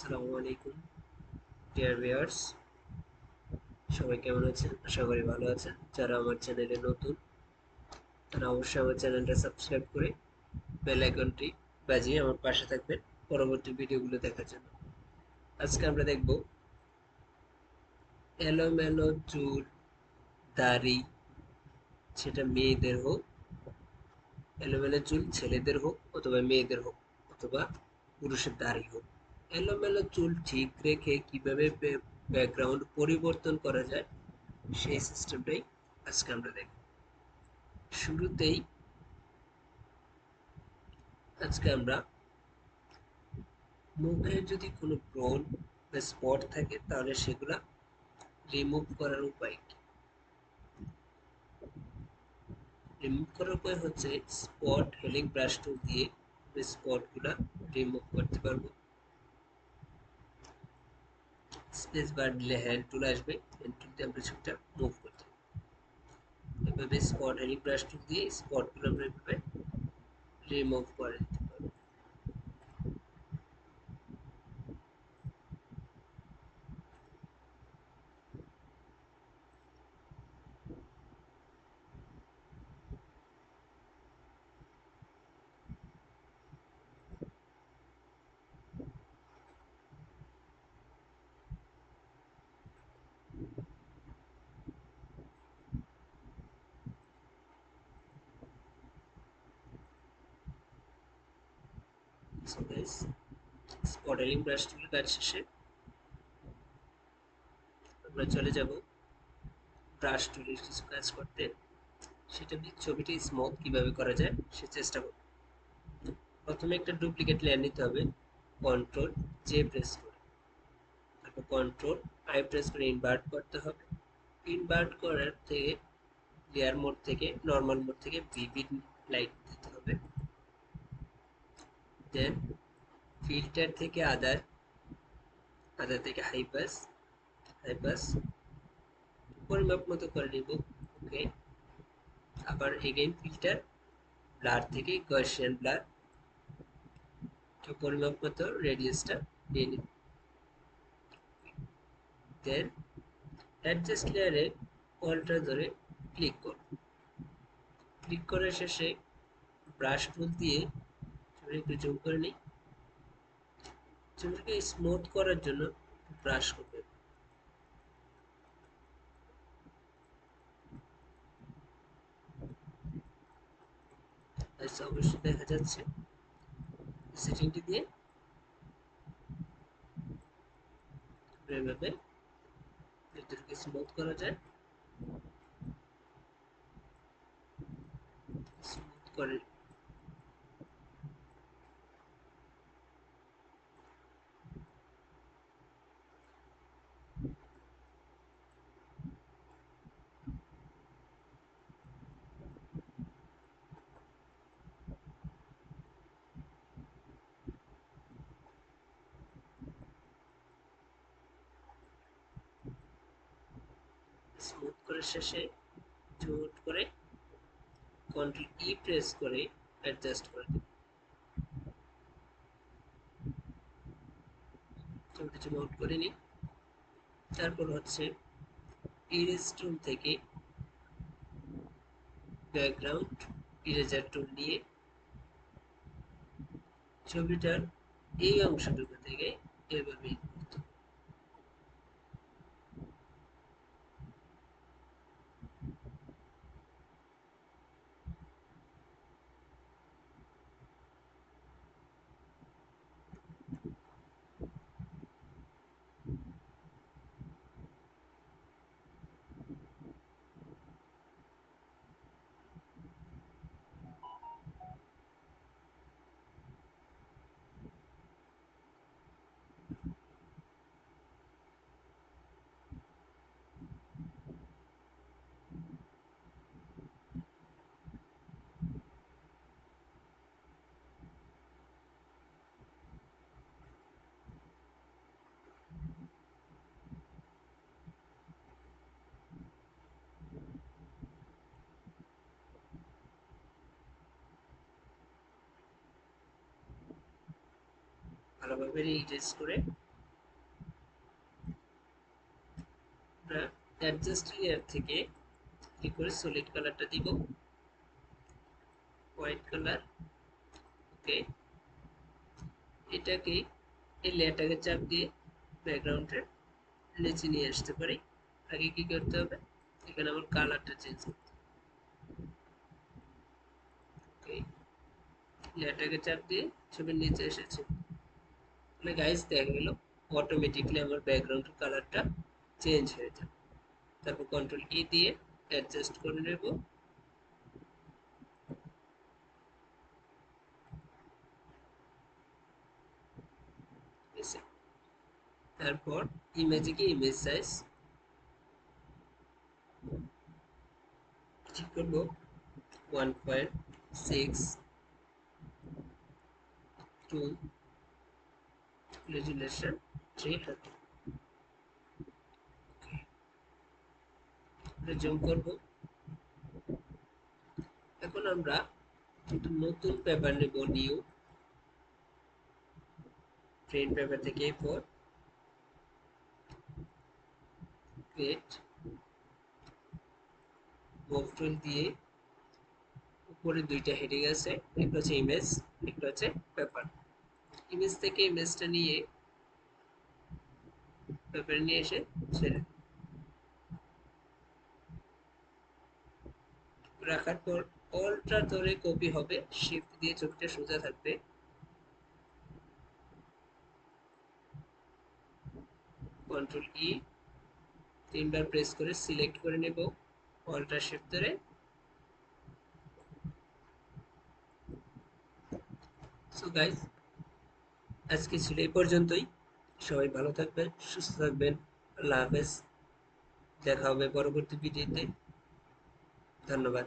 আসসালামু আলাইকুম dear viewers সবাই কেমন আছেন? আশা করি ভালো আছেন। যারা আমার চ্যানেলে নতুন, তারা অবশ্যই আমার চ্যানেলটা সাবস্ক্রাইব করে বেল আইকনটি বাজিয়ে আমার পাশে থাকবেন পরবর্তী ভিডিওগুলো দেখার জন্য। আজকে আমরা দেখব এলোমেলো চুল দাড়ি, সেটা মেয়েদের হোক, এলোমেলো চুল ছেলেদের হোক অথবা মেয়েদের হোক, অথবা পুরুষের দাড়ি হোক। এলোমেলো চুল ঠিক রেখে কীভাবে ব্যাকগ্রাউন্ড পরিবর্তন করা যায়, সেই সিস্টেমটাই আজকে আমরা দেখব। শুরুতেই আজকে আমরা মুখে যদি কোনো ব্রণ বা স্পট থাকে, তাহলে সেগুলা রিমুভ করার উপায় কি? রিমুভ করার উপায় হচ্ছে স্পট হেলিং ব্রাশ টুল দিয়ে স্পটগুলা রিমুভ করতে পারব। স্পেস বার দিলে হ্যান্ড টুল আসবে হ্যান্ড টুল দিয়ে আমরা ছবিটা মুভ করতে এভাবে স্পট হেলিং ব্রাশ টুল দিয়ে স্পটগুলো আমরা এভাবে রিমুভ করে দিতে পারব so guys spot healing brush tool কাজ শেষে। আমরা চলে যাব ব্রাশ টুলের কিছু কাজ করতে। সেটা ছবিটি স্মুথ কীভাবে করা যায়, সে চেষ্টা করব। প্রথমে একটা ডুপ্লিকেট লেয়ার নিতে হবে কন্ট্রোল জে প্রেস করে। তারপর কন্ট্রোল আই প্রেস করে ইনভার্ট করতে হবে। ইনভার্ট করার থেকে লেয়ার মোড থেকে নর্মাল মোড থেকে ভিভিড লাইট দিতে হবে। দেন ফিল্টার থেকে আদার আদার থেকে হাইপাস হাইপাস পরিমাপ মতো করে নিব ওকে আবার এগেইন ফিল্টার ব্লার থেকে গর্শিয়ান ব্লার তো পরিমাপ মতো রেডিয়াসটা নিয়ে নিব। দেন অ্যাডজাস্ট লেয়ারে অল্টা ধরে ক্লিক করব। ক্লিক করার শেষে ব্রাশ টুল দিয়ে একটু জুম করে নিই। চুলটাকে স্মুথ করার জন্য ব্রাশ করবে। অবশ্যই দেখা যাচ্ছে। সেটিংটি দিয়ে এভাবে স্মুথ করা যায়। স্মুথ করে স্মুথ করে শেষে জুট করে কন্ট্রোল ই প্রেস করে অ্যাডজাস্ট করে দিন ছবিটা জুম করে নিই। তারপর হচ্ছে ইরেজ টুল থেকে ব্যাকগ্রাউন্ড ইরেজার টুল নিয়ে ছবিটার এই অংশটুকু থেকে এভাবে probability test করে। অ্যাডজাস্ট লেয়ার থেকে কি করে সলিড কালারটা দিব? হোয়াইট কালার ওকে এটাকে, এই লেয়ারটাকে চাপ দিয়ে ব্যাকগ্রাউন্ডের নিচে নিয়ে আসতে পারি। আগে কি করতে হবে? এখানে আমার কালারটা চেঞ্জ করতে ওকে লেয়ারটাকে চাপ দিয়ে ছবির নিচে এসেছে। তাহলে গাইস দেখা গেল অটোমেটিকলি আমার ব্যাকগ্রাউন্ডের কালারটা চেঞ্জ হয়ে যায়। তারপর কন্ট্রোল ই দিয়ে অ্যাডজাস্ট করে নেব। তারপর ইমেজে কি ইমেজ সাইজ ঠিক করব। One point six two resolution three hundred zoom করব। এখন আমরা একটা নতুন পেপার নেব নিউ প্রিন্ট পেপার থেকে এরপর ক্রিয়েট মুভ টুল দিয়ে উপরে দুইটা হেডিং আছে। একটা হচ্ছে ইমেজ একটা হচ্ছে পেপার ইমেজ থেকে ইমেজটা নিয়ে পেপার নিয়ে এসে ছেড়ে রাখার পর অলটা ধরে কপি হবে শিফট দিয়ে চোখটা সোজা থাকবে। কন্ট্রোল ই তিনবার প্রেস করে সিলেক্ট করে নেব অলটা শিফট ধরে। সো গাইস আজকে ছিল এই পর্যন্তই। সবাই ভালো থাকবেন, সুস্থ থাকবেন। আল্লাহ হাফেজ। দেখা হবে পরবর্তী ভিডিওতে। ধন্যবাদ।